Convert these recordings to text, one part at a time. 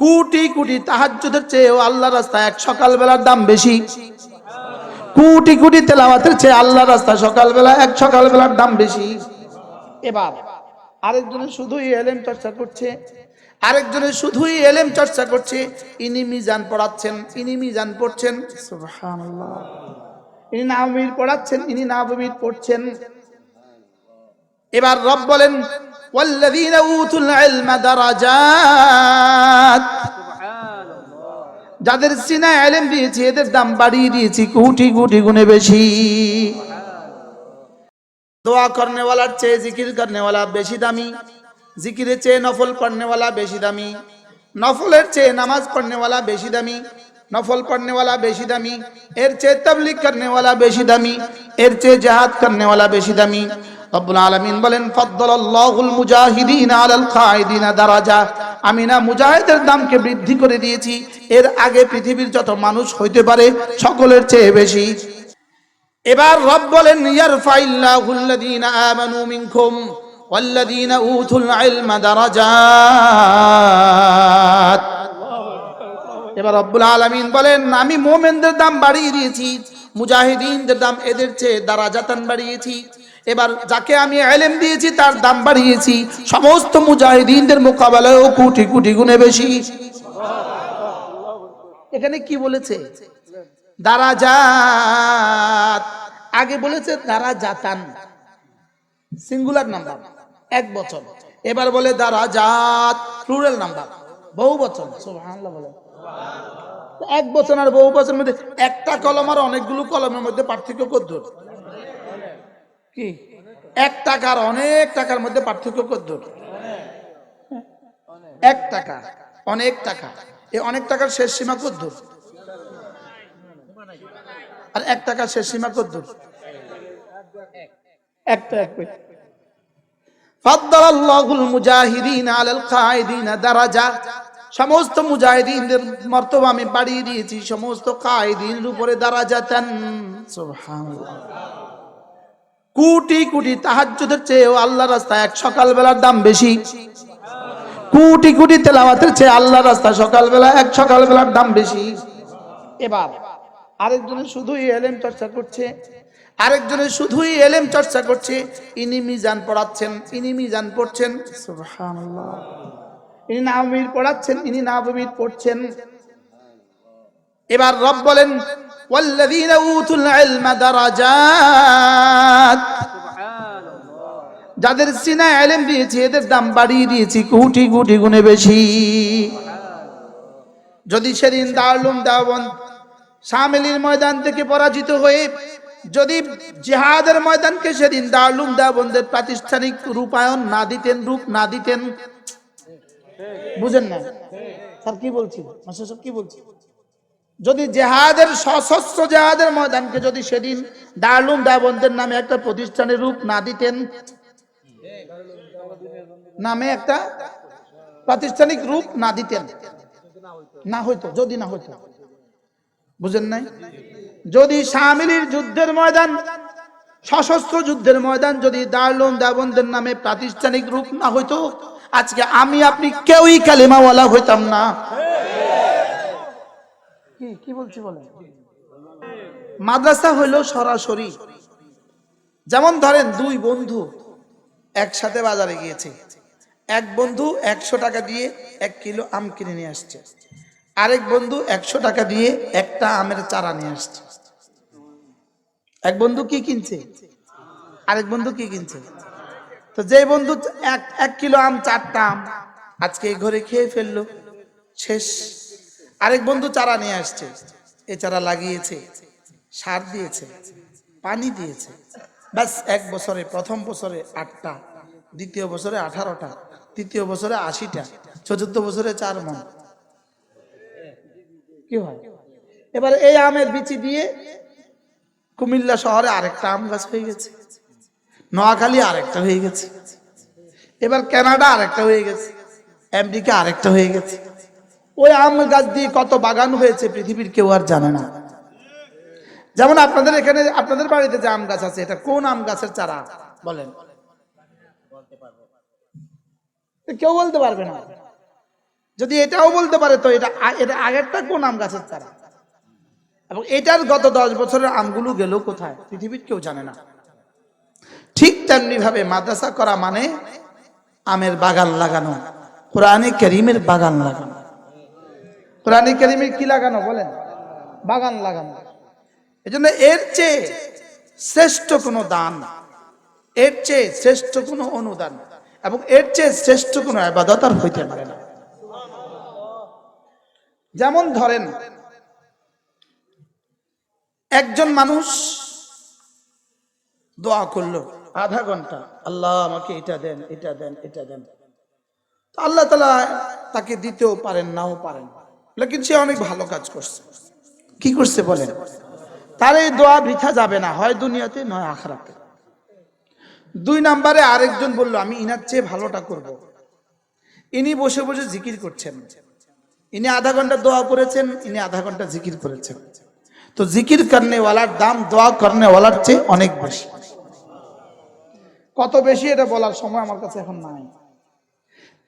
কোটি কোটি তাহাজ্জুদের চেয়েও আল্লাহ রাস্তা এক সকালবেলার দাম বেশি। কোটি কোটি তেলাওয়াতের চেয়ে আল্লাহ রাস্তা সকালবেলা এক সকালবেলার দাম বেশি। এবার আরেকজনে শুধুই এলেম চর্চা করছে আরেকজনে শুধুই এলেম চর্চা করছে, ইনি মিজান পড়াচ্ছেন, ইনি মিজান পড়ছেন। ইনি নাবির পড়াচ্ছেন, ইনি নাবির পড়ছেন। এবার রব বলেন والذين اوتوا العلم درجات যাদের সিনা এলেম দিয়েছি এদের দাম বাড়িয়ে দিয়েছি কোটি কোটি গুণে বেশি দোয়া করনে ওয়ালার চেয়ে জিকির করনে ওয়ালা বেশি দামি জিকিরের চেয়ে নফল পড়নে ওয়ালা বেশি দামি নফলের চেয়ে নামাজ পড়নে ওয়ালা বেশি দামি নফল পড়নে ওয়ালা বেশি দামি এর চেয়ে তবলিগ করনে ওয়ালা বেশি দামি এর চেয়ে জাহাদ করনে ওয়ালা বেশি দামি রব্বুল আলামিন বলেন, ফাদ্দালাল্লাহুল মুজাহিদিন আলাল কায়দিনা দারাজা। আমি না মুজাহিদের দামকে বৃদ্ধি করে দিয়েছি। এর আগে পৃথিবীর যত মানুষ হইতে পারে, সকলের চেয়ে বেশি। এবার রব বলেন ইয়ারফাইল্লাহুল্লাযীনা আমানু মিনকুম ওয়াল্লাযীনা উতুল ইলমা দারাজাত। এবার রব্বুল আলামিন বলেন, আমি মুমিনদের দাম বাড়িয়ে দিয়েছি, মুজাহিদিনদের দাম এদের চেয়ে দারাজাতান বাড়িয়েছি। এবার যাকে আমি এলেম দিয়েছি, তার দাম বাড়িয়েছি। সমস্ত মুজাহিদিনদের মোকাবেলায়ও কোটি কোটি গুণে বেশি। এখানে কি বলেছে? দারাজাত। আগে বলেছে দারাজাতান। সিঙ্গুলার নাম্বার এক বছর এবার বলে দারাজাত। প্লুরাল নাম্বার বহু বছর বলে। এক বছর আর বহু বছরের মধ্যে একটা কলম আর অনেকগুলো কলমের মধ্যে পার্থক্য কদ্দুর। কি এক টাকার অনেক টাকার মধ্যে পার্থক্য কদ্দুর এক টাকা অনেক টাকা এই অনেক টাকার শেষ সীমা কদ্দুর আর এক টাকার শেষ সীমা কদ্দুর একটা এক পয়সা فضل الله المجاهدين على القاعدين درجة সমস্ত মুজাহিদিনদের মর্তবা আমি বাড়িয়ে দিয়েছি সমস্ত কায়দিনের উপরে দারাজাতান সুবহানাল্লাহ কোটি কোটি তাহাজ্জুদের চেয়েও আল্লাহ রাস্তায় এক সকালবেলার দাম বেশি। কোটি কোটি তেলাওয়াতের চেয়ে আল্লাহ রাস্তা সকালবেলা এক সকালবেলার দাম বেশি। এবার আরেকজনে শুধুই এলেম চর্চা করছে, আরেকজনে শুধুই এলেম চর্চা করছে, ইনি মিজান পড়াচ্ছেন, ইনি মিজান পড়ছেন। ইনি নাবির পড়াচ্ছেন, ইনি নাবির পড়ছেন। এবার রব বলেন والذين اوتوا العلم درجات যাদের সিনা এলেম দিয়েছি এদের দাম বাড়িয়ে দিয়েছি কোটি কোটি গুণে বেশি যদি সেদিন দারুম দাওয়ান সামিলির ময়দান থেকে পরাজিত হয়ে যদি জিহাদের ময়দানকে সেদিন দারুম দাবন্দের প্রাতিষ্ঠানিক রূপায়ণ না দিতেন রূপ না দিতেন বুঝেন না স্যার কি বলছি মাস্টার সাহেব কি বলছি যদি জেহাদের সশস্ত্র জেহাদের ময়দানকে যদি সেদিন দারুম দাবন্দের নামে একটা প্রতিষ্ঠানের রূপ না দিতেন, নামে একটা প্রাতিষ্ঠানিক রূপ না দিতেন, না হইতো, যদি না হইতো। বুঝেন নাই? যদি সামিলির যুদ্ধের ময়দান, সশস্ত্র যুদ্ধের ময়দান যদি দারুম দাবন্দের নামে প্রাতিষ্ঠানিক রূপ না হইতো, আজকে আমি, আপনি কেউই কালিমাওয়ালা হইতাম না। কি কি বলছি মাদ্রাসা হইল সরাসরি। যেমন ধরেন, দুই বন্ধু একসাথে বাজারে গিয়েছে। এক বন্ধু একশো টাকা দিয়ে এক কিলো আম কিনে নিয়ে আসছে। আরেক বন্ধু একশো টাকা দিয়ে একটা আমের চারা নিয়ে আসছে। এক বন্ধু কি কিনছে? আরেক বন্ধু কি কিনছে? তো যে বন্ধু এক এক কিলো আম, চারটা আম আজকে ঘরে খেয়ে ফেলল। শেষ। আরেক বন্ধু চারা নিয়ে আসছে। এ চারা লাগিয়েছে, সার দিয়েছে, পানি দিয়েছে। ব্যাস, এক বছরে, প্রথম বছরে আটটা, দ্বিতীয় বছরে আঠারোটা, তৃতীয় বছরে আশিটা, চতুর্থ বছরে চার মন। কি হয়? এবার এই আমের বিচি দিয়ে কুমিল্লা শহরে আরেকটা আম গাছ হয়ে গেছে। নোয়াখালী আরেকটা হয়ে গেছে। এবার কানাডা আরেকটা হয়ে গেছে। আমেরিকা আরেকটা হয়ে গেছে। ওই আম গাছ দিয়ে কত বাগান হয়েছে পৃথিবীর কেউ আর জানে না। যেমন আপনাদের এখানে, আপনাদের বাড়িতে যে আম গাছ আছে, এটা কোন আম গাছের চারা? বলেন। কেউ বলতে পারবে না। যদি এটাও বলতে পারে তো এটা এটা আগেরটা কোন আম গাছের চারা? এবং এটার গত দশ বছরের আমগুলো গেল কোথায়? পৃথিবীর কেউ জানে না। ঠিক তেমনি ভাবে মাদ্রাসা করা মানে আমের বাগান লাগানো, কোরআনে করিমের বাগান লাগানো। কোরআনে করিমের কি লাগানো বলেন? বাগান লাগানো। এই জন্য এর চেয়ে শ্রেষ্ঠ কোনো দান, এর চেয়ে শ্রেষ্ঠ কোনো অনুদান এবং এর চেয়ে শ্রেষ্ঠ কোনো আবাদত আর হইতে পারে না। যেমন ধরেন, একজন মানুষ দোয়া করল, আধা ঘণ্টা, আল্লাহ আমাকে এটা দেন এটা দেন এটা দেন। আল্লাহ তালা তাকে দিতেও পারেন, নাও পারেন। লেকিন সে অনেক ভালো কাজ করছে। কি করছে বলেন? তার এই দোয়া বৃথা যাবে না হয় দুনিয়াতে নয় আখরাতে। দুই নাম্বারে আরেকজন বলল আমি ইনার চেয়ে ভালোটা করব। ইনি বসে বসে জিকির করছেন। ইনি আধা ঘণ্টা দোয়া করেছেন ইনি আধা ঘণ্টা জিকির করেছেন। তো জিকির করনেওয়ালার দাম দোয়া করনেওয়ালার চেয়ে অনেক বেশি। কত বেশি এটা বলার সময় আমার কাছে এখন নাই।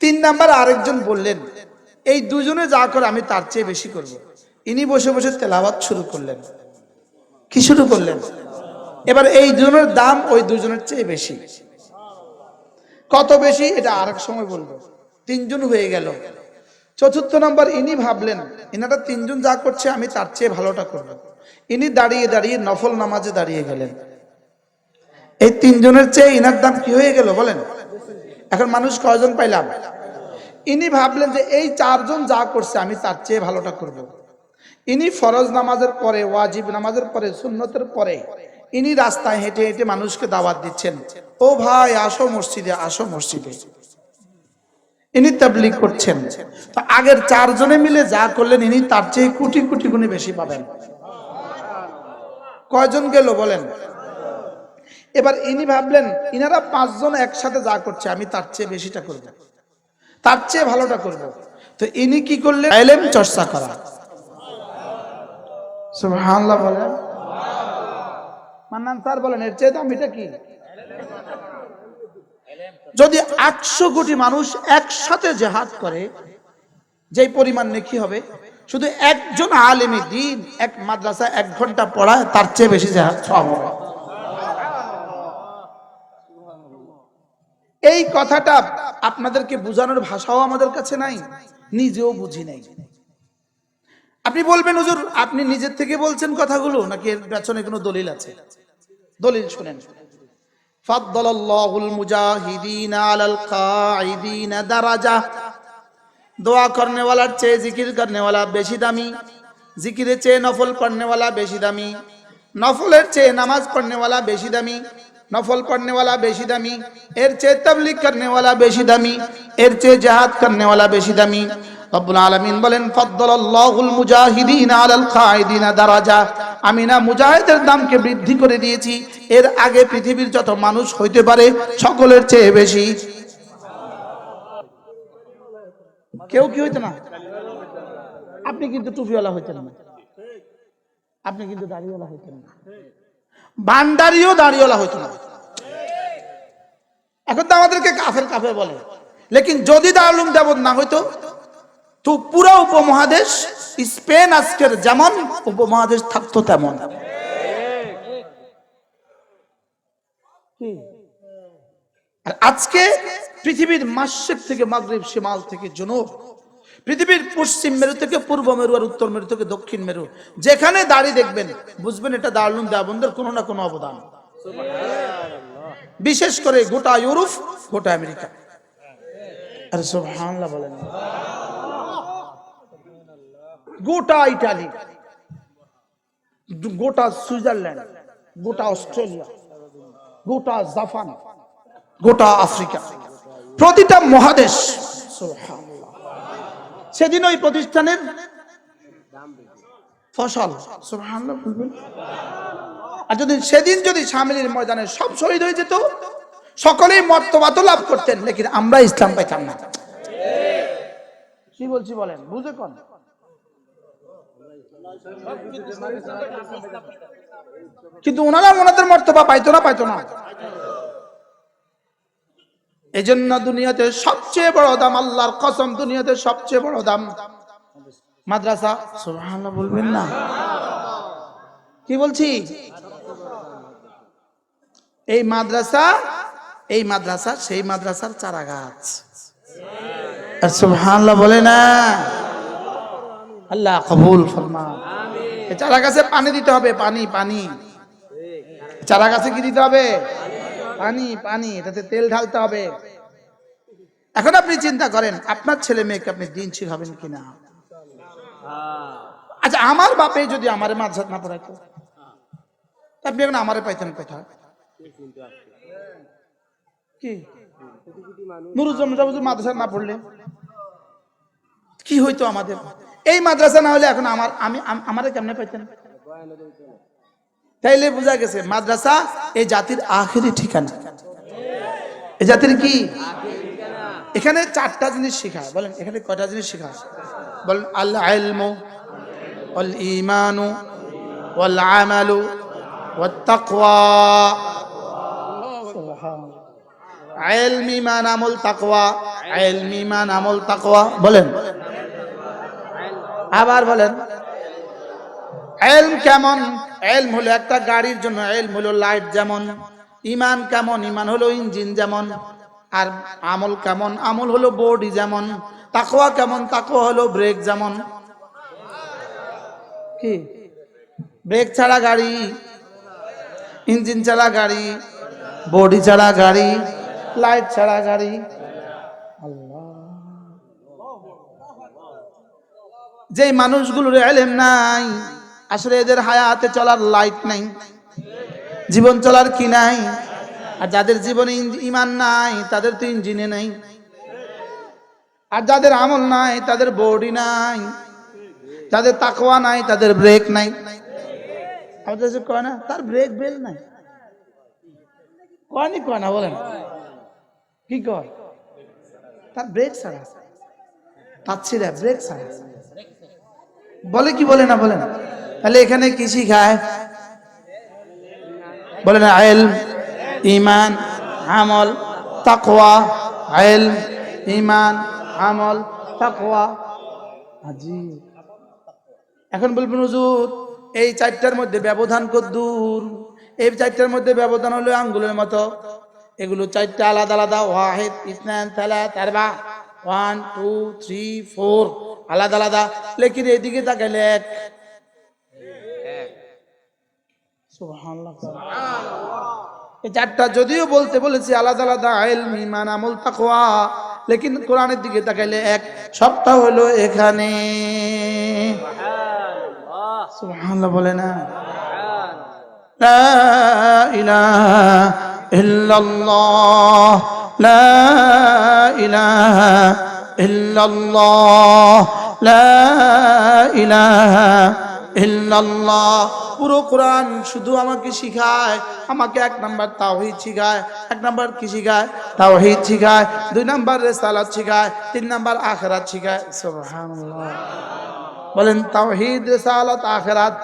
তিন নাম্বার আরেকজন বললেন এই দুজনে যা করে আমি তার চেয়ে বেশি করব। ইনি বসে বসে তেলাওয়াত শুরু করলেন। কি শুরু করলেন? এবার এই দুজনের দাম ওই দুজনের চেয়ে বেশি। কত বেশি? এটা আরেক সময় বলব। তিনজন হয়ে গেল। চতুর্থ নম্বর ইনি ভাবলেন, ইনারা তিনজন যা করছে, আমি তার চেয়ে ভালোটা করব। ইনি দাঁড়িয়ে দাঁড়িয়ে নফল নামাজে দাঁড়িয়ে গেলেন। এই তিনজনের চেয়ে ইনার দাম কি হয়ে গেল বলেন? এখন মানুষ কয়জন পাইলাম? ইনি ভাবলেন যে এই চারজন যা করছে আমি তার চেয়ে ভালোটা করব। ইনি ফরজ নামাজের পরে, ওয়াজিব নামাজের পরে, সুন্নতের পরে ইনি রাস্তায় হেঁটে হেঁটে মানুষকে দাওয়াত দিচ্ছেন। ও ভাই, আসো মসজিদে আসো মসজিদে। ইনি তাবলিগ করছেন। তো আগের চারজনে মিলে যা করলেন, ইনি তার চেয়ে কোটি কোটি গুণে বেশি পাবেন। কয়জন গেল বলেন? এবার ইনি ভাবলেন, ইনারা পাঁচজন একসাথে যা করছে, আমি তার চেয়ে বেশিটা করব। তার চেয়ে ভালোটা করব। তো ইনি কি করলেন? এলেম চর্চা করা। সুবহানাল্লাহ বলেন। মান্নান স্যার বলেন, এর চেয়ে দাম এটা কি? যদি আটশো কোটি মানুষ একসাথে জেহাদ করে, যেই পরিমাণ নেকি হবে, শুধু একজন আলেমী দিন, এক মাদ্রাসা এক ঘণ্টা পড়ায়, তার চেয়ে বেশি জেহাদ সব হবে। এই কথাটা আপনাদেরকে বোঝানোর ভাষাও আমাদের কাছে নাই, নিজেও বুঝি নাই। আপনি বলবেন, হুজুর, আপনি নিজের থেকে বলছেন কথাগুলো, নাকি এর পেছনে কোনো দলিল আছে? দলিল শুনেন। فضل الله المجاهدين على القاعدين درجه দোয়া করনে ওয়ালার চেয়ে জিকির করনে ওয়ালা বেশি দামি। জিকিরে চেয়ে নফল করনে ওয়ালা বেশি দামি। নফলের চেয়ে নামাজ পড়নে ওয়ালা বেশি দামি। নফল পড়নেওয়ালা বেশি দামি, এর চেয়ে তবলিক করনেওয়ালা বেশি দামি, এর চেয়ে জাহাদ করনেওয়ালা বেশি দামি। রব্বুল আলমিন বলেন, ফদ্দলাল্লাহুল মুজাহিদিনা আলাল খায়দিনা দারাজা। আমি না মুজাহিদের দামকে বৃদ্ধি করে দিয়েছি, এর আগে পৃথিবীর যত মানুষ হইতে পারে, সকলের চেয়ে বেশি। কেউ কি হইতো না? আপনি কিন্তু টুপিওয়ালা হইতেন না। আপনি কিন্তু দাড়িওয়ালা হইতেন না। বান্দারিও দাড়িওয়ালা হইতো না। এখন তো আমাদেরকে কাফের কাফের বলে। লেকিন যদি দারুম দেবত না হইতো, তো পুরো উপমহাদেশ, স্পেন আজকের যেমন উপমহাদেশ থাকতো তেমন। আর আজকে পৃথিবীর মাসেক থেকে মাগরিব, শিমাল থেকে জনুব পৃথিবীর পশ্চিম মেরু থেকে পূর্ব মেরু আর উত্তর মেরু থেকে দক্ষিণ মেরু, যেখানে দাঁড়িয়ে দেখবেন, বুঝবেন এটা দারুণ দেবন্দের কোনো না কোনো অবদান। বিশেষ করে গোটা ইউরোপ, গোটা আমেরিকা। গোটা ইটালি, গোটা সুইজারল্যান্ড, গোটা অস্ট্রেলিয়া, গোটা জাপান, গোটা আফ্রিকা। প্রতিটা মহাদেশ। সেদিন ওই প্রতিষ্ঠানের ফসল। আর যদি সেদিন যদি সামিলির ময়দানে সব শহীদ হয়ে যেত, সকলেই মর্তবা তো লাভ করতেন, লেকিন আমরা ইসলাম পাইতাম না। কি বলছি বলেন? বুঝে কোন? কিন্তু ওনারা ওনাদের মর্তবা পাইতো না পাইতো না। এই জন্য দুনিয়াতে সবচেয়ে বড় দাম, আল্লাহর কসম, দুনিয়াতে সবচেয়ে বড় দাম। মাদ্রাসা? সুবহানাল্লাহ, বলবেন না। কি বলছি? এই মাদ্রাসা এই মাদ্রাসা, সেই মাদ্রাসার চারা গাছ আর সুবহানাল্লাহ, বলে না। আল্লাহ কবুল ফরমা চারা গাছে পানি দিতে হবে, পানি পানি। চারা গাছে কি দিতে হবে? পানি পানি, এটাতে তেল ঢালতে হবে। এখন আপনি চিন্তা করেন, আপনার ছেলে মেয়েকে আপনি দিন শিখাবেন কিনা? আচ্ছা আমার বাপে যদি আমার মাদ্রাসা না পড়াইতো? আপনি এখন আমারে পাইতেন কোথায় কি? কি হইতো আমাদের? এই মাদ্রাসা না হলে এখন আমার, আমি, আম- আমারে কেমনে পাইতেন? তাইলে বোঝা গেছে, মাদ্রাসা এই জাতির আখেরি ঠিকানা। এই জাতির কি? এখানে চারটা জিনিস শেখায় বলেন, এখানে কয়টা জিনিস শেখায় বলেন ঈমানু ওয়াল আমালু তাকওয়া তাকওয়া। বলেন। আবার বলেন এলম কেমন? এলম হলো একটা গাড়ির জন্য, এলম হলো লাইট যেমন, ইমান কেমন? ইমান হলো ইঞ্জিন যেমন, আর আমল কেমন? আমল হলো বডি যেমন তাকোয়া কেমন? তাকওয়া হলো ব্রেক যেমন। কি? ব্রেক ছাড়া গাড়ি, ইঞ্জিন ছাড়া গাড়ি, বডি ছাড়া গাড়ি, লাইট ছাড়া গাড়ি। যে মানুষগুলোর এলেম নাই আসলে এদের হায়াতে চলার লাইট নাই। জীবন চলার কি নাই? আর যাদের জীবনে ইমান নাই, তাদের তো ইঞ্জিনে নাই। আর যাদের আমল নাই, তাদের বডি নাই। যাদের তাকওয়া নাই, তাদের ব্রেক নাই। আমাদের কয় না, তার ব্রেক বেল নাই। কয়নি, কয় না, বলেন। কি কয়? তার ব্রেক ছাড়া তার ছিঁড়া ব্রেক ছাড়া বলে কি বলে না বলেন তাহলে এখানে কি শিখায়? বলেন আইল ইমান আমল, তাকওয়া, আইল ইমান আমল, তাকওয়া। আজি। এখন বলবেন, হুজুর, এই চারটার মধ্যে ব্যবধান কদ্দূর এই চারটার মধ্যে ব্যবধান হলো আঙ্গুলের মতো। এগুলো চারটা আলাদা আলাদা, ওয়াহিদ ইসনান তালা তারবা ওয়ান, টু, থ্রি, ফোর, আলাদা আলাদা। লেকিন এদিকে তাকাইলে এক সুবহানাল্লাহ। এই চারটা যদিও বলতে বলেছি আলাদা আলাদা আইল মিমান আমল তাকোয়া লেকিন কোরআনের দিকে তাকাইলে এক সপ্তাহ হলো এখানে। সুবহানাল্লাহ বলে না? লা ইলাহা ইল্লাল্লাহ, লা ইলাহা ইল্লাল্লাহ, লা ইলাহা ইল্লাল্লাহ পুরো কোরআন শুধু আমাকে শিখায়, আমাকে এক নাম্বার তাওহিদ শিখায়, এক নাম্বার কি শিখায়? তাওহিদ শিখায়, দুই নাম্বার রেসালাত শিখায়, তিন নাম্বার আখেরাত শিখায়। সুবহানাল্লাহ। বলেন, তাওহিদ, রেসালাত, আখরাত।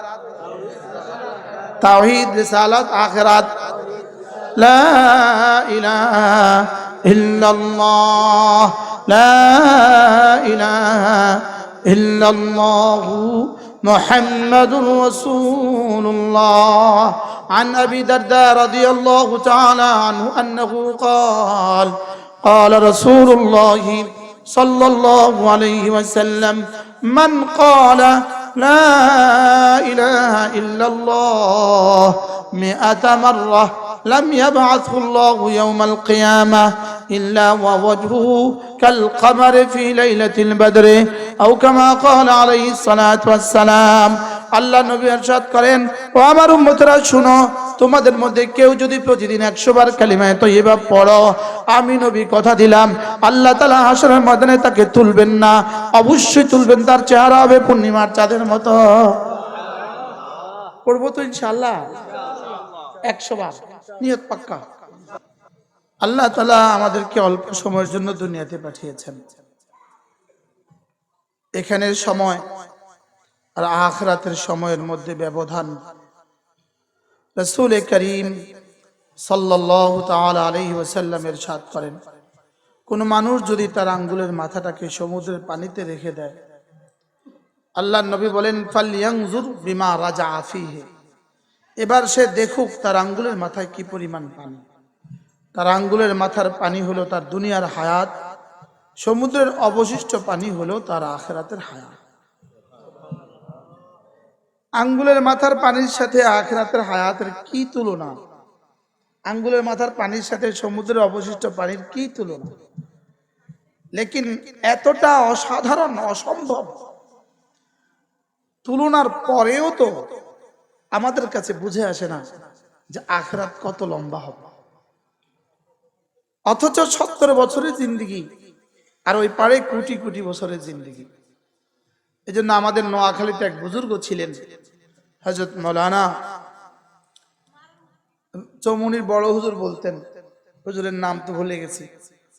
তাওহিদ, রেসালাত, আখেরাত। লা ইলাহা ইল্লাল্লাহ। লা ইলাহা ইল্লাল্লাহু محمد رسول الله. عن أبي درداء رضي الله تعالى عنه أنه قال قال رسول الله صلى الله عليه وسلم من قال لا إله إلا الله مئة مرة لم يبعثه الله يوم القيامة إلا ووجهه كالقمر في ليلة البدر أو كما قال عليه الصلاة والسلام আল্লাহ নবী আরশাদ করেন ও আমার উম্মতরা শুনো তোমাদের মধ্যে কেউ যদি প্রতিদিন একশো বার কালিমায় তৈবা পড়ো আমি নবী কথা দিলাম আল্লাহ তালা হাসরের ময়দানে তাকে তুলবেন না অবশ্যই তুলবেন তার চেহারা হবে পূর্ণিমার চাঁদের মতো পড়বো তো ইনশাল্লাহ একশো বার নিয়ত পাক্কা আল্লাহ তালা আমাদেরকে অল্প সময়ের জন্য দুনিয়াতে পাঠিয়েছেন এখানের সময় আর আখরাতের সময়ের মধ্যে ব্যবধান। রসুল করিম সাল্লাহ তাল আলহি ওসাল্লামের সাদ করেন, কোনো মানুষ যদি তার আঙ্গুলের মাথাটাকে সমুদ্রের পানিতে রেখে দেয় আল্লাহ নবী বলেন ফালিয়াংজুর বিমা রাজা আফিহে এবার সে দেখুক তার আঙ্গুলের মাথায় কি পরিমাণ পানি। তার আঙ্গুলের মাথার পানি হলো তার দুনিয়ার হায়াত সমুদ্রের অবশিষ্ট পানি হলো তার আখেরাতের হায়াত আঙ্গুলের মাথার পানির সাথে আখেরাতের হায়াতের কি তুলনা? আঙ্গুলের মাথার পানির সাথে সমুদ্রের অবশিষ্ট পানির কি তুলনা? লেকিন এতটা অসাধারণ, অসম্ভব। তুলনার পরেও তো আমাদের কাছে বুঝে আসে না যে আখরাত কত লম্বা হবে। অথচ সত্তর বছরের জিন্দিগি আর ওই পারে কোটি কোটি বছরের জিন্দিগি। এই জন্য আমাদের নোয়াখালীতে এক বুজুর্গ ছিলেন হজরত মৌলানা চৌমনির বড় হুজুর বলতেন, হুজুরের নাম তো ভুলে গেছি।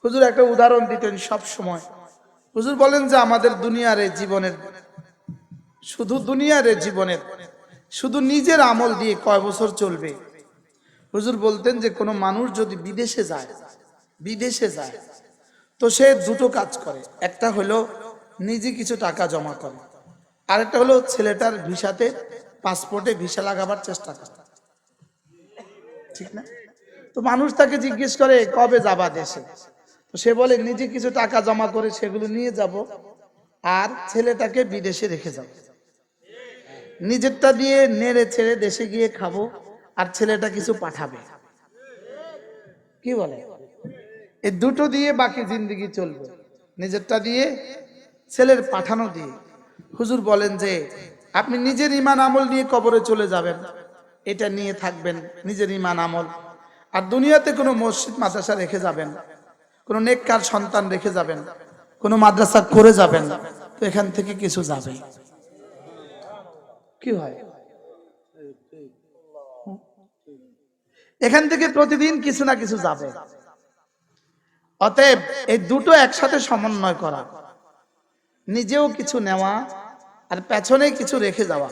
হুজুর একটা উদাহরণ দিতেন সব সময়। হুজুর বলেন যে আমাদের দুনিয়ার জীবনের, শুধু দুনিয়ার জীবনের, শুধু নিজের আমল দিয়ে কয় বছর চলবে? হুজুর বলতেন যে কোনো মানুষ যদি বিদেশে যায় বিদেশে যায় তো সে দুটো কাজ করে। একটা হলো নিজে কিছু টাকা জমা করে। আরেকটা হলো ছেলেটার ভিসাতে পাসপোর্টে ভিসা লাগাবার চেষ্টা করে। ঠিক না? তো মানুষ তাকে জিজ্ঞেস করে, কবে যাবা দেশে? তো সে বলে, নিজে কিছু টাকা জমা করে সেগুলো নিয়ে যাব আর ছেলেটাকে বিদেশে রেখে যাব। নিজেরটা দিয়ে নেড়ে ছেড়ে দেশে গিয়ে খাব আর ছেলেটা কিছু পাঠাবে। কি বলে? এই দুটো দিয়ে বাকি জিন্দগি চলবে। নিজেরটা দিয়ে, ছেলের পাঠানো দিয়ে। হুজুর বলেন যে, আপনি নিজের ইমান আমল নিয়ে কবরে চলে যাবেন। এটা নিয়ে থাকবেন নিজের ইমান আমল। আর দুনিয়াতে কোনো মসজিদ, মাদ্রাসা রেখে যাবেন। কোনো নেককার সন্তান রেখে যাবেন। কোনো মাদ্রাসা করে যাবেন। তো এখান থেকে কিছু যাবে। কি হয়? এখান থেকে প্রতিদিন কিছু না কিছু যাবে। অতএব এই দুটো একসাথে সমন্বয় করা। নিজেও কিছু নেওয়া আর পেছনে কিছু রেখে যাওয়া।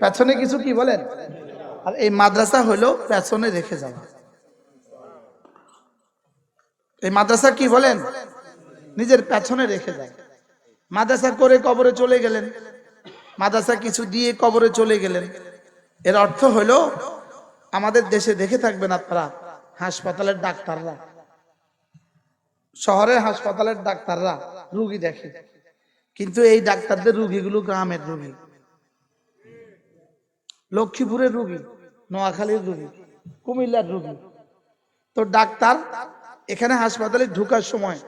পেছনে কিছু কি বলেন? আর এই মাদ্রাসা হলো পেছনে রেখে যাওয়া। এই মাদ্রাসা কি বলেন? নিজের পেছনে রেখে যায় মাদ্রাসা করে কবরে চলে গেলেন। মাদ্রাসা কিছু দিয়ে কবরে চলে গেলেন। এর অর্থ হলো, আমাদের দেশে দেখে থাকবেন আপনারা, হাসপাতালের ডাক্তাররা। শহরের হাসপাতালের ডাক্তাররা রুগী দেখে। কিন্তু এই ডাক্তারদের রুগীগুলো গ্রামের রুগী। লক্ষ্মীপুরের রুগী, নোয়াখালীর রুগী, কুমিল্লার রুগী। তো ডাক্তার এখানে হাসপাতালে ঢুকার সময়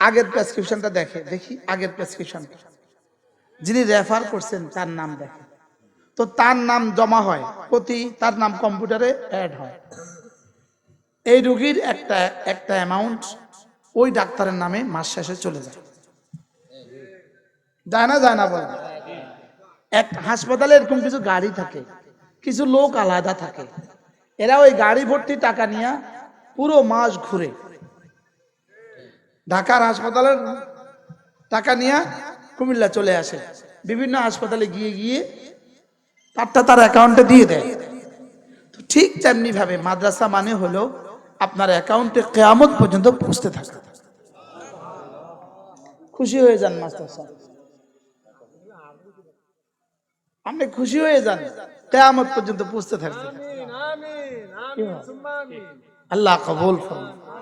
আগের প্রেসক্রিপশনটা দেখে, দেখি আগের প্রেসক্রিপশনটা। যিনি রেফার করছেন, তার নাম দেখে। তো তার নাম জমা হয়, প্রতি তার নাম কম্পিউটারে অ্যাড হয়। এই রুগীর একটা একটা অ্যামাউন্ট ওই ডাক্তারের নামে মাস শেষে চলে যায়। যায় না যায় না বলে এক হাসপাতালে এরকম কিছু গাড়ি থাকে, কিছু লোক আলাদা থাকে। এরা ওই গাড়ি ভর্তি টাকা নিয়ে পুরো মাস ঘুরে। ঢাকার হাসপাতালের টাকা নিয়ে কুমিল্লা চলে আসে। বিভিন্ন হাসপাতালে গিয়ে গিয়ে তারটা তার অ্যাকাউন্টে দিয়ে দেয়। তো ঠিক তেমনি ভাবে মাদ্রাসা মানে হলো আপনার অ্যাকাউন্টে কেয়ামত পর্যন্ত পৌঁছতে থাকে খুশি হয়ে যান মাস্টার সাহেব। আপনি খুশি হয়ে যান কেয়ামত পর্যন্ত পৌঁছতে থাকবে। আল্লাহ কবুল করুন।